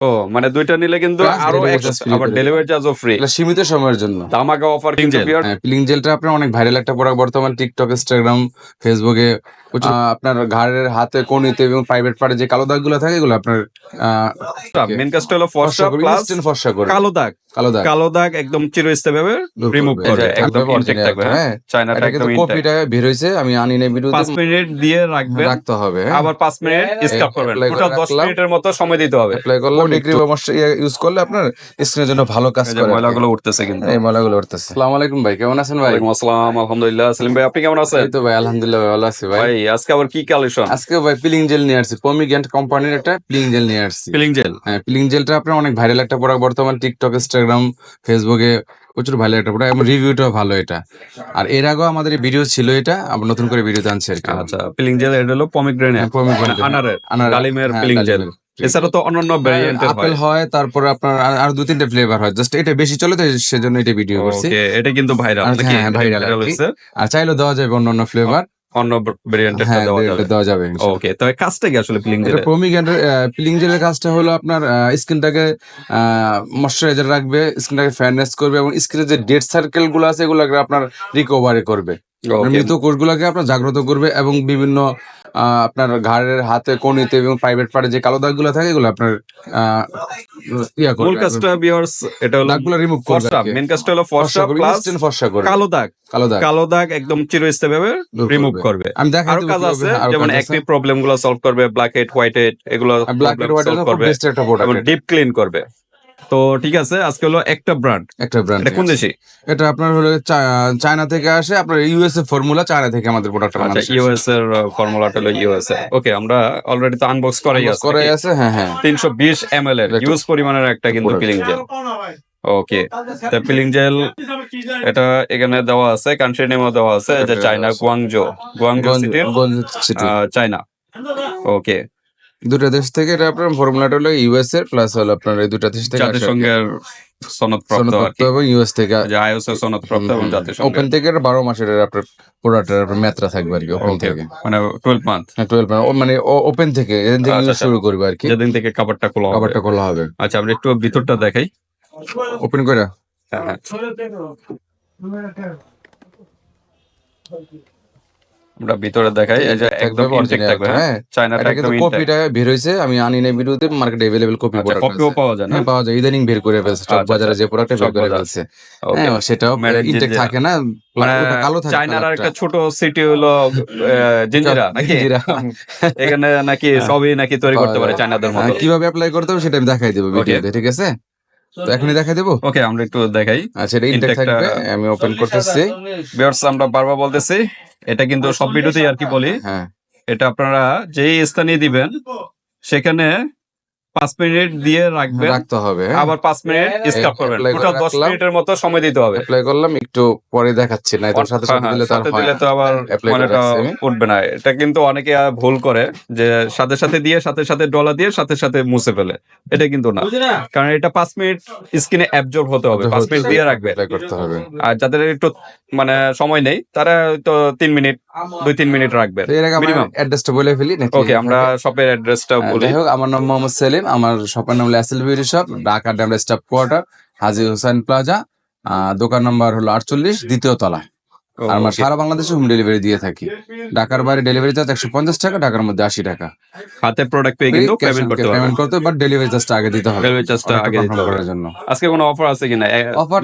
ও মানে দুইটা নিলে কিন্তু আরও আবার ডেলিভারি চার্জও ফ্রি সীমিত সময়ের জন্য। ধামাকা অফার পিলিং জেলটা আপনার অনেক ভাইরাল একটা প্রোডাক্ট বর্তমান টিকটক ইনস্টাগ্রাম ফেসবুকে আপনার ঘাড়ের হাতে কনিতে এবং প্রাইভেট পার্টে যে কালো দাগগুলো থাকে এগুলো আপনার মেন কাজটা হলো ফর্সা প্লাস ফর্সা করে। কালো দাগ। কালো দাগ। কালো দাগ একদম চিরস্থায়ী ভাবে রিমুভ যে একদম ইনটেক থাকবে হ্যাঁ? হ্যাঁ? চায়নাটা এটা একদম কপিটা বের হয়েছে আমি আনি না ভিডিওতে পাঁচ মিনিট দিয়ে রাখবেন। রাখতে হবে হ্যাঁ। আবার পাঁচ মিনিট স্কাপ করবেন। টোটাল দশ রাখলাম। মিনিটের মতো সময় দিতে হবে। অ্যাপ্লাই করলাম ডিগ্রি ইউজ করলে আপনার স্কিনের জন্য ভালো কাজ করে। ময়লাগুলো উঠতেছে কিন্তু। এই ময়লাগুলো উঠতেছে। আসসালামু আলাইকুম ভাই কেমন আছেন ভাই? ওয়ালাইকুম আসসালাম আলহামদুলিল্লাহ। সেলিম ভাই আপনি কেমন আছেন? এই তো ভাই আলহামদুলিল্লাহ ভালো আছি ভাই আজকে আবার কি কালেকশন? আজকে ভাই পিলিং জেল নিয়ে আসছি। পমিগ্যান্ট কোম্পানির একটা পিলিং জেল নিয়ে আসছি। Feeling jail? হ্যাঁ পিলিং জেলটা আপনার অনেক ভাইরাল একটা প্রোডাক্ট বর্তমান টিকটক ইনস্টাগ্রাম ফেসবুকে প্রচুর ভালো একটা প্রোডাক্ট এবং রিভিউটাও ভালো এটা। আর এর আগেও আমাদের ভিডিও ছিল এটা। আমরা নতুন করে ভিডিও জানছি আর কি। আচ্ছা ফিলিং জেল এটা হলো পমিগ্রেনেট হ্যাঁ, আনারের ডালিমের হ্যাঁ, ফিলিং জেল। এছাড়া তো অন্যান্য ভ্যারিয়েন্টের হয়। আপেল হয় তারপরে আপনার আর- দু তিনটা ফ্লেভার হয়। জাস্ট এটা বেশি চলে তো সেজন্য এটা ভিডিও করছি। এটা কিন্তু ভাইরাল হ্যাঁ, ভাইরাল আর চাইলেও দেওয়া যাবে অন্য ফ্লেভার অন্য ভেরিয়েন্টের হ্যাঁ দেওয়া যাবে। ওকে তবে কাজটা কি আসলে পিলিং জেলের প্রমিগ্যান্টের পিলিং জেলের কাজটা হলো আপনার স্কিনটাকে ময়শ্চারাইজার রাখবে স্কিনটাকে ফেয়ারনেস করবে এবং স্কিনের যে ডেড সার্কেলগুলো আছে এগুলোকে আপনার রিকভারি করবে। মৃত কোষগুলোকে আপনার জাগ্রত করবে এবং বিভিন্ন আপনার ঘাড়ের হাতে কনিতে এবং প্রাইভেট পার্টে যে কালো দাগগুলো থাকে এগুলো আপনার ইয়া মূল করবে কাজটা ভিউয়ার্স এটা হলো দাগগুলো রিমুভ করবে ফর্সা মেন কাজটা হলো ফর্সা প্লাস ফর্সা করে কালো দাগ। কালো দাগ। কালো দাগ একদম চিরস্থায়ী ভাবে দূর রিমুভ করবে। আমি দেখাই আরও কাজ আছে যেমন। একনি প্রবলেমগুলো সলভ করবে ব্ল্যাক হেড হোয়াইট হেড এগুলো ব্ল্যাক এন্ড হোয়াইট করবে। ডিপ ক্লিন করবে। তো ঠিক আছে আজকে হলো একটা ব্র্যান্ড একটা ব্র্যান্ড এটা কোন দেশি? এটা আপনার হলো চায়না থেকে আসে আপনার ইউএস এর ফর্মুলা চায়না থেকে আমাদের প্রোডাক্ট আচ্ছা ইউএস এর ফর্মুলাটা হলো ইউএস ওকে আমরা অলরেডি তো আনবক্স করাই আছে। করে আছে হ্যাঁ হ্যাঁ। তিনশো বিশ এম এর ইউজ পরিমাণের একটা কিন্তু. পিলিং জেল ওকে তা পিলিং জেল এটা এখানে দেওয়া আছে কান্ট্রি নেমও দেওয়া আছে যে চায়না আছে। Guangzhou Guangzhou city China. Okay দুটো দেশ থেকে এটা আপনার ফর্মুলাটা হলো ইউএস এর প্লাস হলো আপনার এই দুটো দেশ থেকে জাতিসংঘের সনদপ্রাপ্ত এবং ইউএস থেকে যে আইএস এর সনদপ্রাপ্ত এবং জাতিসংঘের। ওপেন থেকে এটা বারো মাসের আপনার প্রোডাক্টের আপনার মেত্রা থাকবে আর কি ওপেন থেকে। মানে টুয়েলভ মান্থ হ্যাঁ টুয়েলভ মানে ওপেন থেকে এখান থেকে আচ্ছা, শুরু করবে আর কি। যেদিন থেকে কাভারটা খোলা হবে। খোলা হবে। আচ্ছা আমরা একটু ভিতরটা দেখাই। ওপেন করে হ্যাঁ হ্যাঁ। আমরা ভিতরে দেখাই এই যে একদম থাকবে ইনটেক original থাকবে একটা, হ্যাঁ হ্যাঁ চায়নাটা এটা কিন্তু একদম ইনটেক কপিটা বের হয়েছে আমি আনি না ভিডিওতে মার্কেটে अवेलेबल কপি আচ্ছা প্রোডাক্ট কপিও পাওয়া যায় না হ্যাঁ পাওয়া যায় ইদানিং বের করে ফেলছে স্টক আচ্ছা, বাজারে আচ্ছা। যে প্রোডাক্ট বের Stock করে বাজার। ফেলছে ওকে হ্যাঁ সেটাও Made in ইনটেক Jinjira। থাকে না মানে ওটা কালো থাকে চায়নার আর একটা কালারটা। ছোট সিটি হলো আহ, জিঞ্জিরা নাকি জিঞ্জিরা। এখানে নাকি সবই নাকি তৈরি করতে পারে চায়নাদের মতো হ্যাঁ, কিভাবে অ্যাপ্লাই করতে হবে সেটা আমি দেখাই দেবো ভিডিওতে ঠিক আছে তো এখনই দেখাই দেবো? ওকে আমরা একটু দেখাই। আচ্ছা এটা ইনটেক থাকবে আমি ওপেন করতেছি। ভিউয়ার্স আমরা বারবার বলতেছি এটা কিন্তু সব ভিডিওতেই আর কি বলি। হ্যাঁ। এটা আপনারা যেই স্থানে দিবেন সেখানে পাঁচ মিনিট দিয়ে রাখবেন। রাখতে হবে। আবার পাঁচ মিনিট স্কাপ করবেন। টোটাল দশ মিনিটের মতো সময় দিতে হবে। অ্যাপ্লাই করলাম একটু পরে দেখাচ্ছি না তো সাথে সাথে দিলে তো আর সাথে হয় দিলে তো আবার মনেটা উঠবে না। এটা কিন্তু অনেকে ভুল করে যে সাথে সাথে দিয়ে সাথে সাথে ডলা দিয়ে সাথে সাথে মুছে ফেলে। এটা কিন্তু না। কারণ এটা পাঁচ মিনিট স্কিনে অ্যাবজর্ব হতে হবে। পাঁচ মিনিট দিয়ে রাখবে। করতে হবে। আর যাদের একটু মানে সময় নেই তারা তো তিন মিনিট দুই তিন মিনিট রাখবে। এর আগে অ্যাড্রেসটা বলে ফেলি নাকি? ওকে আমরা শপের অ্যাড্রেসটা বলি। হোক আমার নাম মোহাম্মদ সেলিম। আমার শপের নাম হলো Asel beauty shop, Dhaka Demra staff quarter Hajir Hossain plaza দোকান নম্বর হলো আটচল্লিশ, দ্বিতীয় তলা আর আমরা সারা বাংলাদেশে হোম ডেলিভারি দিয়ে থাকি। ঢাকার বাইরে ডেলিভারি চার্জ একশো পঞ্চাশ টাকা ঢাকার মধ্যে আশি টাকা। হাতে প্রোডাক্ট পেয়ে কিন্তু পেমেন্ট করতে হবে পেমেন্ট করতে বাট ডেলিভারি চার্জটা আগে দিতে হবে। ডেলিভারি চার্জটা আগে দিতে হবে। জন্য। আজকে কোনো অফার আছে কিনা?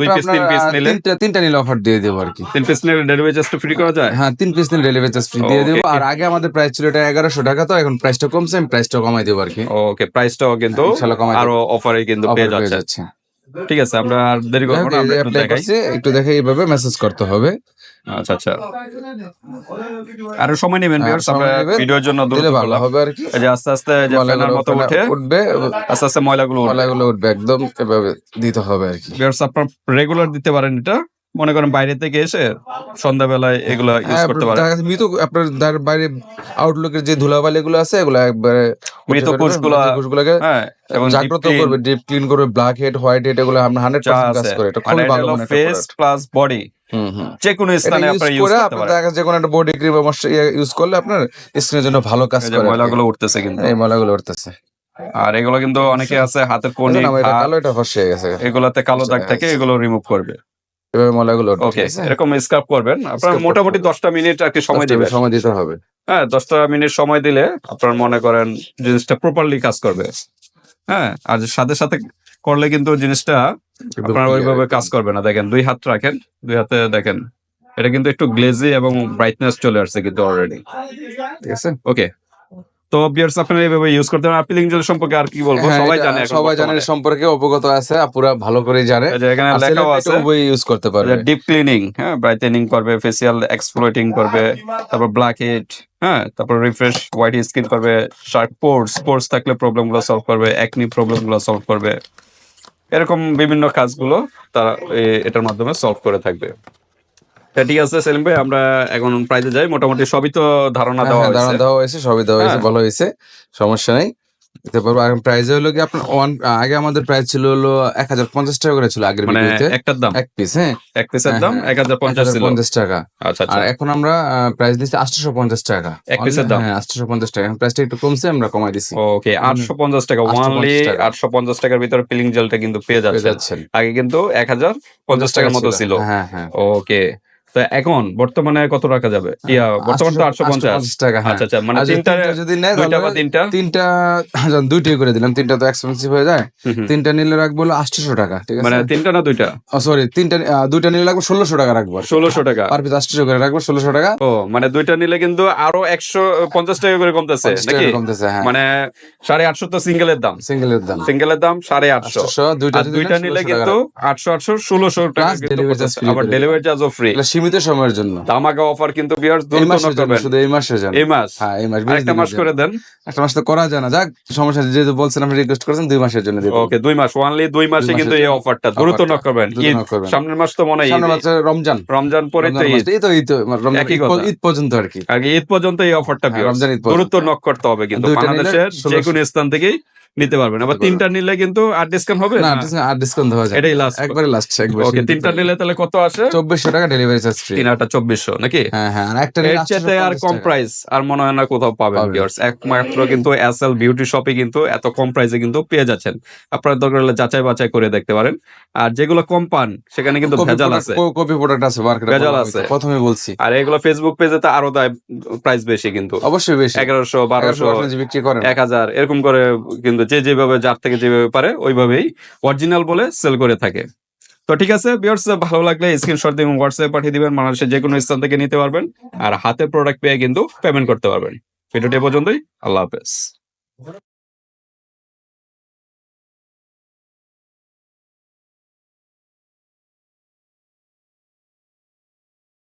দুই পিস তিন পিস নিলে? তিনটা তিনটা নিলে অফার দিয়ে দেবো আর কি। তিন পিস নিলে ডেলিভারি চার্জটা ফ্রি করা যায়? হ্যাঁ তিন পিস নিলে ডেলিভারি চার্জ ফ্রি দিয়ে দেবো। আর আগে আমাদের প্রাইস ছিল এটা এগারোশো টাকা তো এখন প্রাইসটা কমছে আমি প্রাইসটা কমাই দেবো আর কি। ওকে প্রাইসটাও কিন্তু আরও অফারে কিন্তু পেয়ে যাচ্ছে। ঠিক আছে আমরা আর দেরি করব না আমরা একটু দেখাই। একটু দেখে এইভাবে মেসেজ করতে হবে। আচ্ছা আচ্ছা। আর সময় নেবেন ভিউয়ার্স সময় আমরা ভিডিওর জন্য দিলে ভালো হবে আর কি। যে আস্তে আস্তে যে ফেনার মতো উঠে উঠবে আস্তে আস্তে ময়লাগুলো ময়লাগুলো উঠবে একদম এভাবে দিতে হবে আর কি। ভিউয়ার্স আপনারা রেগুলার দিতে পারেন এটা। মনে করেন বাইরে থেকে এসে সন্ধ্যাবেলায় এগুলো ইউজ হ্যাঁ, করতে যাচ্ছে মৃত আপনার যার বাইরে আউটলুকের যে ধুলাবালি গুলো আছে এগুলো একবারে মৃত কোষগুলা কোষগুলোকে হ্যাঁ এবং জাগ্রত করবে ডিপ ক্লিন করবে ব্ল্যাক হেড হোয়াইট হেড এগুলো আমরা হান্ড্রেড যা পার্সেন্ট কাজ করে এটা খুবই ভালো মানে ফেস প্লাস বডি যে কোনো স্থানে আপনারা ইউজ করতে পারেন। যে কোনো একটা বডি ক্রিম বা ইউজ করলে আপনার স্কিনের জন্য ভালো কাজ করে ময়লাগুলো উঠতেছে কিন্তু। এই ময়লাগুলো উঠতেছে। আর এগুলো কিন্তু অনেকে আছে হাতের এটা কালো এটা ফসে গেছে। এগুলাতে কালো দাগ থাকে। এগুলো রিমুভ করবে। এভাবে মলাগুলো ওকে এরকম স্কার্প করবেন। আপনার মোটামুটি দশটা মিনিট আর কি সময় দিবেন সময় দিতে হবে। হ্যাঁ দশটা মিনিট সময় দিলে আপনার মনে করেন জিনিসটা প্রপারলি কাজ করবে। হ্যাঁ আর সাথে সাথে করলে কিন্তু জিনিসটা আপনার ওইভাবে কাজ করবে না। দেখেন দুই হাত রাখেন দুই হাতে দেখেন। এটা কিন্তু একটু গ্লেজি এবং ব্রাইটনেস চলে আসছে কিন্তু অলরেডি ঠিক আছে? ওকে তো বিয়ার্স আপনারা এইভাবে ইউজ করতে পারেন। পিলিং জেল সম্পর্কে আর কি বলব? হ্যাঁ, সবাই জানে সবাই জানে সম্পর্কে অবগত আছে আর পুরা ভালো করে জানে। এখানে আর লেখাও আছে। উভয়ই ইউজ করতে পারবে। ডিপ ক্লিনিং হ্যাঁ ব্রাইটেনিং করবে ফেসিয়াল এক্সপ্লোইটিং করবে তারপর ব্ল্যাক হেড হ্যাঁ তারপর রিফ্রেশ হোয়াইট স্কিন করবে শার্প পোর্স পোর্স থাকলে প্রবলেমগুলো সলভ করবে একনি প্রবলেমগুলো সলভ করবে। এরকম বিভিন্ন কাজগুলো তারা এটার মাধ্যমে সলভ করে থাকবে। তা ঠিক আছে সেলিম ভাই আমরা এখন প্রাইজে যাই। মোটামুটি সবই তো ধারণা হ্যাঁ, দেওয়া হ্যাঁ, হয়েছে। দেওয়া হয়েছে সবই দেওয়া হয়েছে হ্যাঁ। ভালো হয়েছে সমস্যা নেই। দিতে পারব আর প্রাইস হলো কি আপনার ওয়ান আগে আমাদের প্রাইস ছিল হলো এক হাজার পঞ্চাশ টাকা করে ছিল আগের মানে ভিডিওতে। একটার দাম? এক পিস হ্যাঁ। এক পিসের হ্যাঁ, দাম হ্যাঁ, এক হাজার পঞ্চাশ পঞ্চাশ টাকা। আচ্ছা আচ্ছা। আর এখন আমরা প্রাইস দিচ্ছি আটশো পঞ্চাশ টাকা। এক পিসের দাম? হ্যাঁ আটশো পঞ্চাশ টাকা। প্রাইসটা একটু কমছে আমরা কমাই দিছি। ওকে আটশো পঞ্চাশ টাকা। ওয়ানলি আটশো পঞ্চাশ টাকার ভিতরে পিলিং জেলটা কিন্তু পেয়ে পেয়ে যাচ্ছে আগে কিন্তু এক হাজার পঞ্চাশ টাকার মতো ছিল। হ্যাঁ হ্যাঁ। ওকে তো এখন বর্তমানে কত রাখা যাবে? ইয়া বর্তমান তো আটশো পঞ্চাশ। টাকা হ্যাঁ। আচ্ছা আচ্ছা মানে তিনটা তিনটা যদি নেয় দুইটা বা তিনটা? তিনটা যখন দুইটাই করে দিলাম তিনটা তো এক্সপেন্সিভ হয়ে যায়। তিনটা নিলে রাখব হলো আটশোশো টাকা ঠিক মানে তিনটা না দুইটা? সরি তিনটা দুইটা নিলে রাখব ষোলোশো টাকা রাখব ষোলোশো টাকা। পার পিস আটশোশো করে রাখব ষোলোশো টাকা। ও মানে দুইটা নিলে কিন্তু আরও একশো পঞ্চাশ টাকা করে কমতেছে নাকি? কমতেছে হ্যাঁ। মানে সাড়ে আটশো তো সিঙ্গেলের দাম। সিঙ্গেলের দাম। সিঙ্গেলের দাম সাড়ে আটশো। দুইটা দুইটা নিলে কিন্তু আটশো আটশো ষোলোশো টাকা আবার ডেলিভারি চার্জও ফ্রি সীমিত সময়ের জন্য। দামাকা অফার কিন্তু এই মাসের জন্য শুধু এই মাসের জন্য। এই মাস? হ্যাঁ এই মাস দিনের মাস করে দেন। একটা মাস তো করা যায় না। যাক সমস্যা যেহেতু বলছেন আপনি রিকোয়েস্ট করেছেন দুই মাসের জন্য ওকে দুই মাস ওয়ানলি দুই মাসে কিন্তু এই অফারটা দ্রুত নক করবেন। ঈদ সামনের মাস তো মনে হয় সামনে ঈদ। মাসে রমজান। রমজান পরে তো ঈদ। এই তো এই তো রমজান ঈদ। ঈদ পর্যন্ত আর কি। আগে ঈদ পর্যন্ত এই অফারটা হ্যাঁ, রমজান ঈদ দ্রুত নক করতে হবে কিন্তু বাংলাদেশের যে কোনো স্থান থেকেই নিতে পারবেন। আবার তিনটা নিলে কিন্তু আর ডিসকাউন্ট হবে? না? আর ডিসকাউন্ট দেওয়া যায় এটাই লাস্ট একবারে লাস্ট একবার ওকে তিনটা নিলে তাহলে কত আসে? চব্বিশশো টাকা ডেলিভারি চার্জ ফ্রি নাকি? হ্যাঁ হ্যাঁ আর একটা নিলে আর কম প্রাইস আর মনে হয় না কোথাও পাবেন। ভিউয়ার্স একমাত্র কিন্তু এসএল বিউটি শপে কিন্তু এত কম প্রাইসে কিন্তু পেয়ে যাচ্ছেন। আপনারা দরকার হলে যাচাই বাছাই করে দেখতে পারেন। আর যেগুলো কম পান সেখানে কিন্তু ভেজাল আছে। কপি প্রোডাক্ট আছে মার্কেটে ভেজাল আছে। প্রথমে বলছি। আর এগুলো ফেসবুক পেজে তো আরও দায় প্রাইস বেশি কিন্তু। অবশ্যই বেশি। এগারোশো বারোশো বিক্রি করেন। এক হাজার এরকম করে কিন্তু যে যেভাবে যার থেকে যেভাবে পারে, ওইভাবেই অরিজিনাল বলে সেল করে থাকে। তো ঠিক আছে বিয়ার্স ভালো লাগলে স্ক্রিনশট দিয়ে হোয়াটসঅ্যাপে পাঠিয়ে দিবেন। বাংলাদেশের যে কোনো স্থান থেকে নিতে পারবেন আর হাতে প্রোডাক্ট পেয়ে কিন্তু পেমেন্ট করতে পারবেন। ভিডিওটি পর্যন্তই, আল্লাহ হাফেজ।